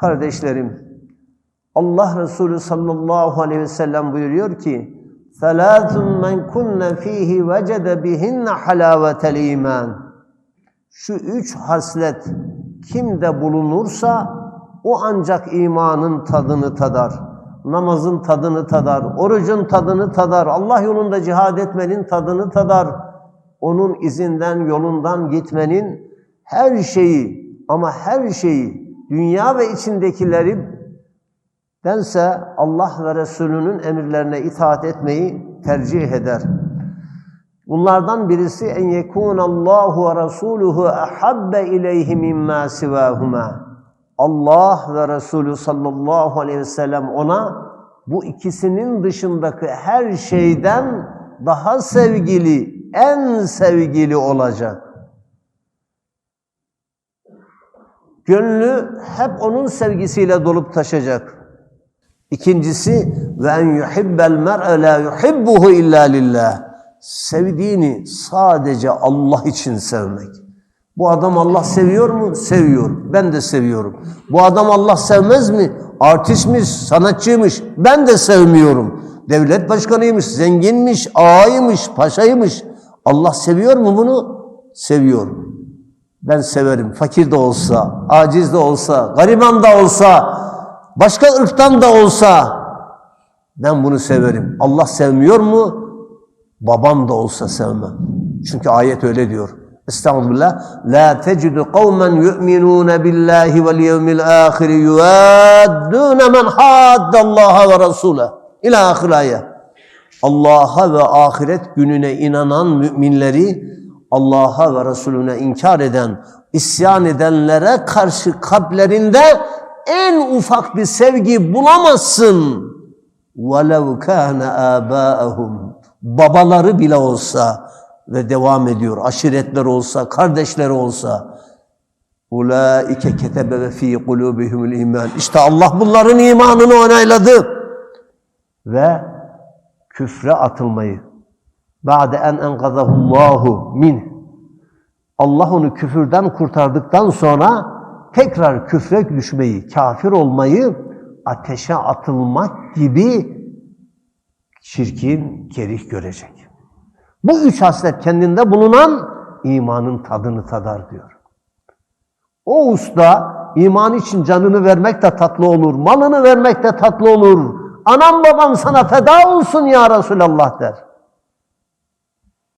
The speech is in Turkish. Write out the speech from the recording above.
Kardeşlerim, Allah Resulü sallallahu aleyhi ve sellem buyuruyor ki, ثَلَاثٌ مَنْ كُنَّ ف۪يهِ وَجَدَ بِهِنَّ حَلَاوَةَ الْا۪يمَانِ Şu üç haslet kimde bulunursa o ancak imanın tadını tadar. Namazın tadını tadar, orucun tadını tadar, Allah yolunda cihad etmenin tadını tadar. Onun izinden, yolundan gitmenin her şeyi ama her şeyi dünya ve içindekileri dense Allah ve Resulünün emirlerine itaat etmeyi tercih eder. Bunlardan birisi en yekunallahu ve rasuluhu ahabbe ileyhi mimma sivahuma. Allah ve Resulü sallallahu aleyhi ve sellem ona bu ikisinin dışındaki her şeyden daha sevgili, en sevgili olacak. Gönlü hep onun sevgisiyle dolup taşacak. İkincisi ve en yuhibbel mer'e la yuhibbuhu illa lillah. Sevdiğini sadece Allah için sevmek. Bu adam Allah seviyor mu? Seviyor. Ben de seviyorum. Bu adam Allah sevmez mi? Artistmiş, sanatçıymış. Ben de sevmiyorum. Devlet başkanıymış, zenginmiş, ağaymış, paşaymış. Allah seviyor mu bunu? Seviyor. Ben severim. Fakir de olsa, aciz de olsa, gariban da olsa, başka ırktan da olsa ben bunu severim. Allah sevmiyor mu? Babam da olsa sevmem. Çünkü ayet öyle diyor. Estağfurullah. La tecidu kavmen yu'minun billahi vel yevmil ahir yuaddun men haddallaha ve rasule. İlâ ahir ayet. Allah'a ve ahiret gününe inanan müminleri Allah'a ve Resulüne inkar eden, isyan edenlere karşı kalplerinde en ufak bir sevgi bulamazsın. وَلَوْ كَانَ آبَاءَهُمْ Babaları bile olsa ve devam ediyor. Aşiretler olsa, kardeşleri olsa. Ulaike ketebe ve fi kulubihimul iman. İşte Allah bunların imanını onayladı. Ve küfre atılmayı. Ba'de en enkazahullahu min. Allah onu küfürden kurtardıktan sonra tekrar küfre düşmeyi, kafir olmayı, ateşe atılmak gibi çirkin, kerih görecek. Bu üç haslet kendinde bulunan imanın tadını tadar diyor. O usta iman için canını vermek de tatlı olur, malını vermek de tatlı olur. Anam babam sana feda olsun ya Resulallah der.